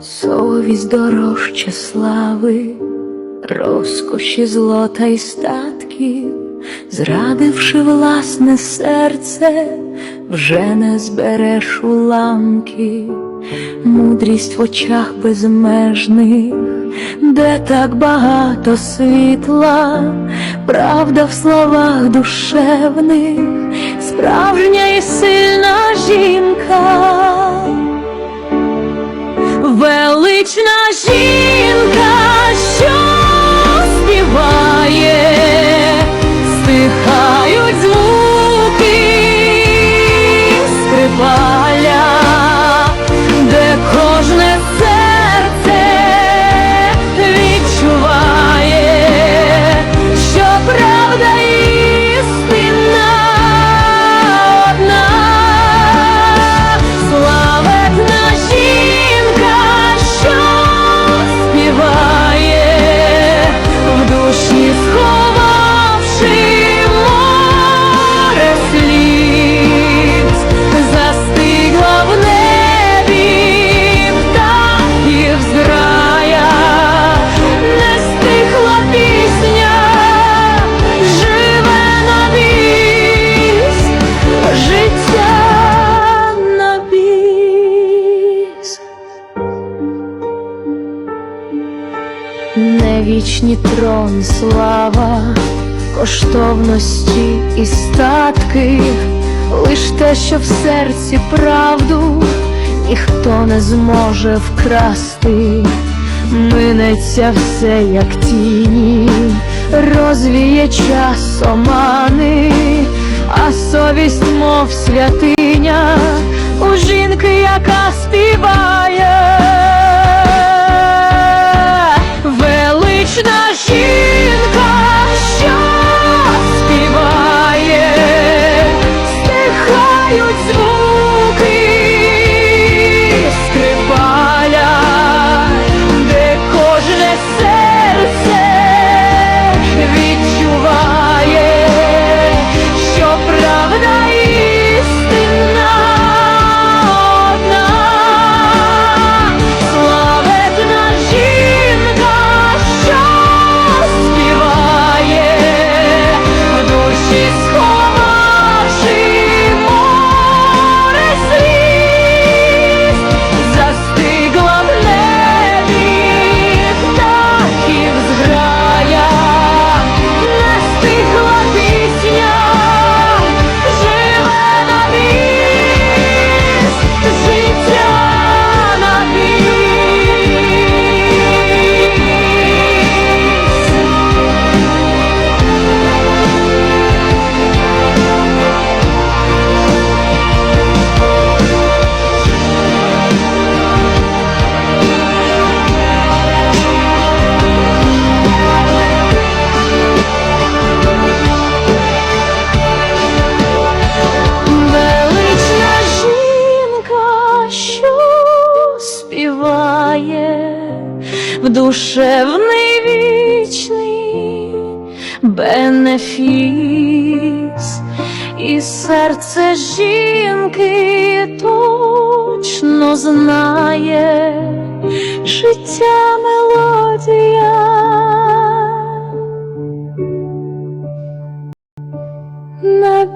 совість дорожче слави, розкоші злота й статків, зрадивши власне серце, вже не збереш уламків, мудрість в очах безмежних, де так багато світла, правда в словах душевних, справжня і сильна жінка. Велична жінка, Вічні трон, слава, коштовності і статки, лиш те, що в серці правду ніхто не зможе вкрасти, минеться все, як тіні, розвіє час омани, а совість, мов святиня, у жінки, яка співає. Співає в душевний вічний бенефіс, і серце жінки точно знає життя мелодія. На